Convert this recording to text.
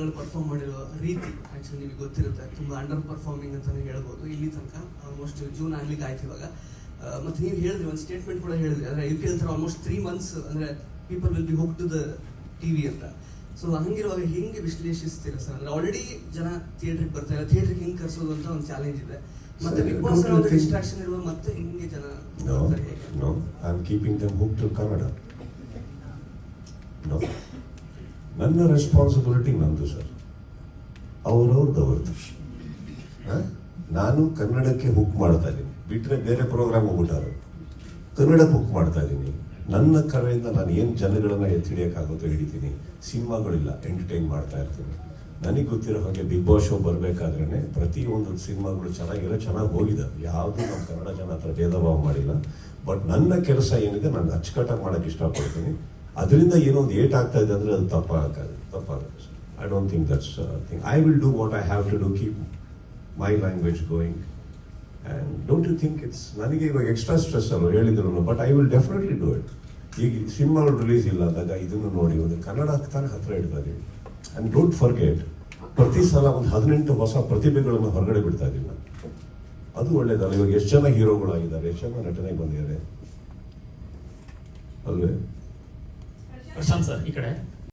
ಸಿನಿಮಾಗಳು ಪರ್ಫಾರ್ಮ್ ಮಾಡಿರೋ ರೀತಿ ಆಕ್ಚುಲಿ ನಿಮಗೆ ಗೊತ್ತಿರುತ್ತೆ. ತುಂಬಾ ಅಂಡರ್ ಪರ್ಫಾರ್ಮಿಂಗ್ ಅಂತಲೇ ಹೇಳ್ಬೋದು. ಇಲ್ಲಿ ತನಕ ಆಲ್ಮೋಸ್ಟ್ ಜೂನ್ ಆಗ್ಲಿಕ್ಕೆ ಆಯ್ತು ಇವಾಗ. ಮತ್ತು ನೀವು ಹೇಳಿದ್ರಿ ಒಂದು ಸ್ಟೇಟ್ಮೆಂಟ್ ಕೂಡ ಹೇಳಿದ್ರಿ. ಅಂದ್ರೆ ಯು ತರ ಆಲ್ಮೋಸ್ಟ್ ತ್ರೀ ಮಂತ್ಸ್ ಅಂದ್ರೆ people will be hooked to the TV ಅಂತ. ಸೊ ಹಂಗಿರುವಾಗ ಹೆಂಗೆ ವಿಶ್ಲೇಷಿಸ್ತೀರಾ ಸರ್ ಅಂದ್ರೆ ಆಲ್ರೆಡಿ ಜನ ಥಿಯೇಟ್ರಿಗೆ ಬರ್ತಾರೆ ಥಿಯೇಟ್ರಿಗೆ ಹೆಂಗೆ ಕರ್ಸೋದು ಅಂತ ಒಂದು ಚಾಲೆಂಜ್ ಇದೆ. ಮತ್ತೆ ಬಿಗ್ ಬಾಸ್ ಒಂದು ಡಿಸ್ಟ್ರಾಕ್ಷನ್ ಇರುವ ಮತ್ತೆ ಹೆಂಗೆ ಜನ I am keeping them hooked to Kannada. ನನ್ನ ರೆಸ್ಪಾನ್ಸಿಬಿಲಿಟಿ ನಂದು ಸರ್ ಅವರವ್ರದ್ದು? ನಾನು ಕನ್ನಡಕ್ಕೆ ಹುಕ್ ಮಾಡ್ತಾ ಇದ್ದೀನಿ. ಬಿಟ್ರೆ ಬೇರೆ ಪ್ರೋಗ್ರಾಮ್ ಹೋಗ್ಬಿಟ್ಟಾರ ಕನ್ನಡಕ್ಕೆ ಹುಕ್ ಮಾಡ್ತಾ ಇದ್ದೀನಿ. ನನ್ನ ಕರೆಯಿಂದ ನಾನು ಏನು ಜನಗಳನ್ನ ಎತ್ತಿಡಿಯೋಕ್ಕಾಗುತ್ತೋ ಹಿಡಿತೀನಿ. ಸಿನಿಮಾಗಳಿಲ್ಲ ಎಂಟರ್ಟೈನ್ ಮಾಡ್ತಾ ಇರ್ತೀನಿ. ನನಗೆ ಗೊತ್ತಿರೋ ಹಾಗೆ ಬಿಗ್ ಬಾಸ್ ಶೋ ಬರಬೇಕಾದ್ರೆ ಪ್ರತಿಯೊಂದು ಸಿನಿಮಾಗಳು ಚೆನ್ನಾಗಿರೋ ಚೆನ್ನಾಗಿ ಹೋಗಿದ್ದಾವೆ ಯಾವುದೂ ನಮ್ಮ ಕನ್ನಡ ಜನ ಹತ್ರ ಭೇದ ಭಾವ ಮಾಡಿಲ್ಲ. ಬಟ್ ನನ್ನ ಕೆಲಸ ಏನಿದೆ, ನಾನು ಅಚ್ಚುಕಟ್ಟಾಗಿ ಮಾಡೋಕ್ಕೆ ಇಷ್ಟಪಡ್ತೀನಿ. ಅದರಿಂದ ಏನೋ ಒಂದು ಏಟ್ ಆಗ್ತಾ ಇದೆ ಅಂದರೆ ಅದು ತಪ್ಪಾಗಲ್ಲ ತಪ್ಪಾಗುತ್ತೆ I don't think that's thing I will do what I have to do keep my language going and don't you think it's ನನಗೆ ಇವಾಗ ಎಕ್ಸ್ಟ್ರಾ ಸ್ಟ್ರೆಸ್ ಅಲ್ಲ ಹೇಳಿದ್ರು but I will definitely do it ಈಗ ಸಿನಿಮಾಗಳು ರಿಲೀಸ್ ಇಲ್ಲ ಅಂದಾಗ ಇದನ್ನು ನೋಡಿ, ಒಂದು ಕನ್ನಡ ತಾನೇ ಹತ್ರ ಇಡ್ತಾ ಇದ್ದೀವಿ ಆ್ಯಂಡ್ ಡೋಂಟ್ ಫರ್ಗೆಟ್ ಪ್ರತಿ ಸಲ ಒಂದು ಹದಿನೆಂಟು ಹೊಸ ಪ್ರತಿಭೆಗಳನ್ನು ಹೊರಗಡೆ ಬಿಡ್ತಾ ಇದ್ದೀನಿ ಅದು ಒಳ್ಳೇದಲ್ಲ. ಇವಾಗ ಎಷ್ಟು ಜನ ಹೀರೋಗಳಾಗಿದ್ದಾರೆ, ಎಷ್ಟು ಜನ ನಟನೆಗೆ ಬಂದಿದ್ದಾರೆ? ಅಲ್ವೇ? ಪ್ರಶಾಂತ್ ಸರ್ ಈ ಕಡೆ